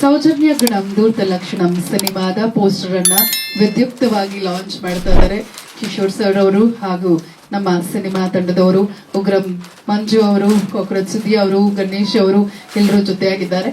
ಸೌಜನ್ಯ ಗುಣಂ ದೂರ್ತ ಲಕ್ಷಣಂ ಸಿನಿಮಾದ ಪೋಸ್ಟರ್ ಅನ್ನ ವಿದ್ಯುಕ್ತವಾಗಿ ಲಾಂಚ್ ಮಾಡ್ತಾ ಇದ್ದಾರೆ. ಕಿಶೋರ್ ಸರ್ ಅವರು ಹಾಗೂ ನಮ್ಮ ಸಿನಿಮಾ ತಂಡದವರು ಉಗ್ರಂ ಮಂಜು ಅವರು ಕೊಕ್ರಜ್ ಸುದ್ದಿ ಅವರು, ಗಣೇಶ್ ಅವರು ಎಲ್ಲರೂ ಜೊತೆಯಾಗಿದ್ದಾರೆ.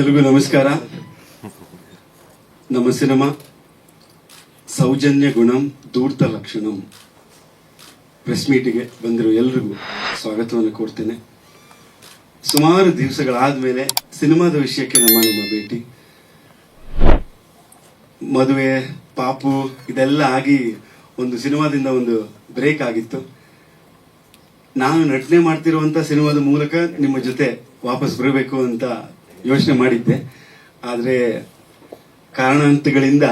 ಎಲ್ರಿಗೂ ನಮಸ್ಕಾರ. ನಮ್ಮ ಸಿನಿಮಾ, ಸೌಜನ್ಯ ಗುಣಂ ದೂರ್ತ ಲಕ್ಷಣಂ. ಪ್ರೆಸ್ ಮೀಟಿಗೆ ಬಂದಿರೋ ಎಲ್ರಿಗೂ ಸ್ವಾಗತವನ್ನು ಕೊಡ್ತೇನೆ ಸುಮಾರು ದಿವಸಗಳಾದ್ಮೇಲೆ ಸಿನಿಮಾದ ವಿಷಯಕ್ಕೆ ನಮ್ಮ ನಿಮ್ಮ ಭೇಟಿ. ಮದುವೆ, ಪಾಪು, ಇದೆಲ್ಲ ಆಗಿ ಒಂದು ಸಿನಿಮಾದಿಂದ ಒಂದು ಬ್ರೇಕ್ ಆಗಿತ್ತು. ನಾನು ನಟನೆ ಮಾಡ್ತಿರುವಂತ ಸಿನಿಮಾದ ಮೂಲಕ ನಿಮ್ಮ ಜೊತೆ ವಾಪಸ್ ಬರಬೇಕು ಅಂತ ಯೋಚನೆ ಮಾಡಿದ್ದೆ. ಆದರೆ ಕಾರಣಾಂತಗಳಿಂದ